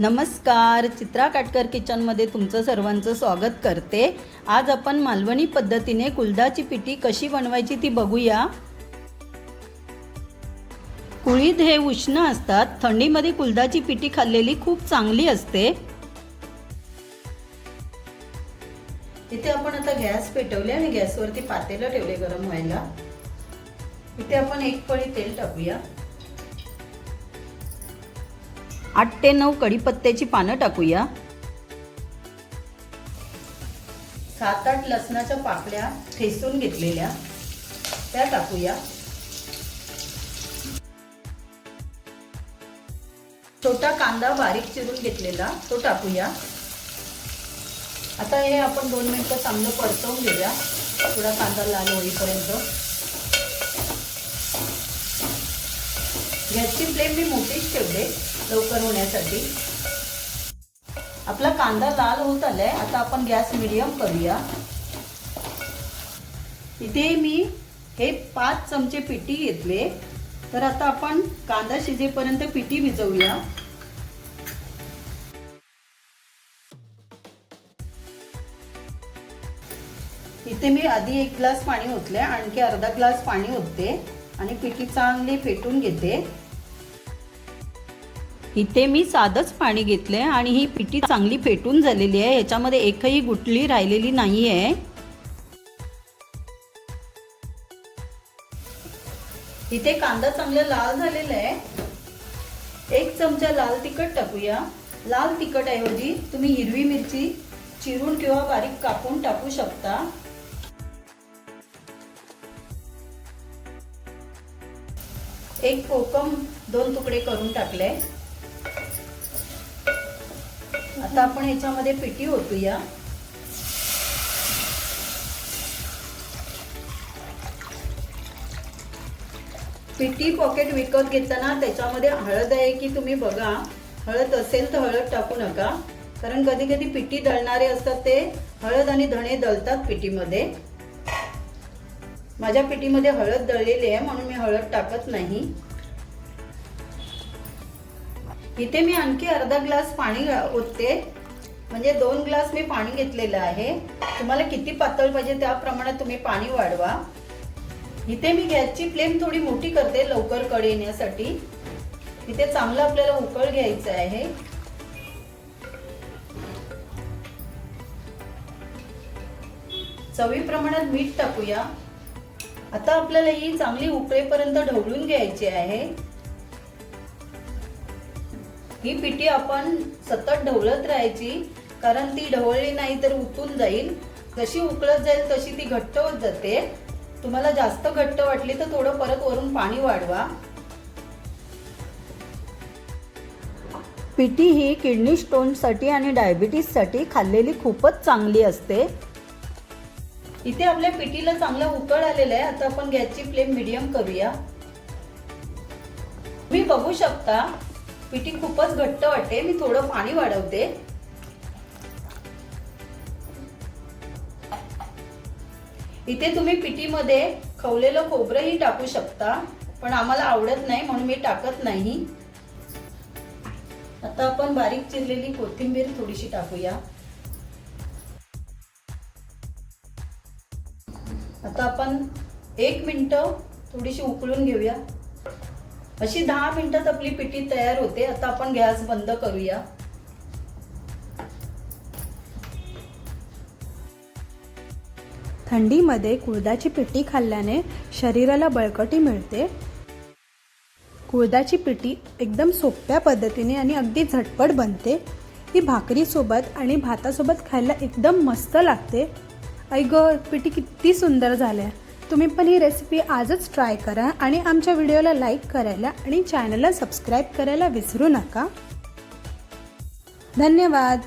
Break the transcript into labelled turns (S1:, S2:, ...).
S1: नमस्कार चित्रा काटकर किचनमध्ये तुमचं सर्वांचं स्वागत करते. आज आपण मालवणी पद्धतीने कुलदाची पिठी कशी बनवायची ती बघूया. कुळीद हे उष्ण असतात थंडीमध्ये कुलदाची पिठी खाल्लेली खूप चांगली असते. इथे आपण आता गॅस पेटवले आणि गॅसवरती पातेलं ठेवले गरम व्हायला. इथे आपण एक पळी तेल टाकूया. आठ ते नऊ कढीपत्त्याची पानं टाकूया. सात आठ लसणाच्या पाकळ्या ठेसून घेतलेल्या त्या टाकूया. छोटा कांदा बारीक चिरून घेतलेला तो टाकूया. आता हे आपण दोन मिनिटं चांगलं परतवून घेऊया. थोडा कांदा लाल होईपर्यंत. गॅसची फ्लेम मी मोठीच ठेवले लवकर होण्यासाठी. आपला कांदा लाल होत आलाय. आता आपण गॅस मिडियम करूया. इथे मी हे पाच चमचे पिठी घेतले. तर आता आपण कांदा शिजेपर्यंत पिठी भिजवूया. इथे मी आधी एक ग्लास पाणी ओतले आणखी अर्धा ग्लास पाणी ओतते. आणि पिठी चांगली फेटून घेते. इथे मी साधंच पाणी घेतलंय आणि ही पिठी चांगली फेटून झालेली आहे. याच्यामध्ये एकही गुटली राहिलेली नाही आहे इथे कांदा चांगला लाल झालेला आहे. एक चमचा लाल तिखट टाकूया. लाल तिखट ऐवजी तुम्ही हिरवी मिरची चिरून किंवा बारीक कापून टाकू शकता. एक कोकम दोन तुकडे करून टाकले आता आपण याच्यामध्ये पिठी ओतूया. पिठी पॉकेट विकत घेताना त्याच्यामध्ये हळद आहे की तुम्ही बघा. हळद असेल तर हळद टाकू नका. कारण कधी कधी पिठी दळणारे असतात ते हळद आणि धणे दळतात पिठीमध्ये. माझ्या पिठीमध्ये हळद दळलेली आहे म्हणून मी हळद टाकत नाही. इथे मी आणखी अर्धा ग्लास पाणी ओतते. म्हणजे दोन ग्लास मी पाणी घेतलेलं आहे. तुम्हाला किती पातळ पाहिजे त्याप्रमाणे तुम्ही पाणी वाढवा. इथे मी गॅसची फ्लेम थोडी मोठी करते लवकर कड येण्यासाठी. इथे चांगलं आपल्याला उकळ घ्यायचं आहे. चवी प्रमाणात मीठ टाकूया. आता आपल्याला ही चांगली उकळेपर्यंत ढवळून घ्यायची आहे. ही पिठी आपण सतत ढवळत राहायची कारण ती ढवळली नाही तर उतून जाईल. जशी उकळत जाईल तशी ती घट्ट होत जाते. तुम्हाला जास्त घट्ट वाटली तर थोडं परत वरून पाणी वाढवा. पिठी ही किडनी स्टोनसाठी आणि डायबिटीजसाठी खाल्लेली खूपच चांगली असते. इथे आपल्या पिठीला चांगला उकळ आलेला आहे. आता आपण गॅसची फ्लेम मिडियम करूया. तुम्ही बघू शकता पिठी खूपच घट्ट वाटते. मी थोडं पाणी वाढवते. इथे तुम्ही पिठीमध्ये खवलेलं खोबरंही टाकू शकता पण आम्हाला आवडत नाही म्हणून मी टाकत नाही. आता आपण बारीक चिरलेली कोथिंबीर थोडीशी टाकूया. आता आपण एक मिनटं थोडीशी उकळून घेऊया. अशी दहा मिनिटात आपली पिठी तयार होते. आता आपण गॅस बंद करूया.
S2: थंडीमध्ये कुळदाची पिठी खाल्ल्याने शरीराला बळकटी मिळते. कुळदाची पिठी एकदम सोप्या पद्धतीने आणि अगदी झटपट बनते. ही भाकरीसोबत आणि भातासोबत खायला एकदम मस्त लागते. ऐग पिठी किती सुंदर झाल्या. तुम्ही पण ही रेसिपी आजच ट्राय करा आणि आमच्या व्हिडिओला लाईक करायला आणि चॅनलला सबस्क्राईब करायला विसरू नका. धन्यवाद.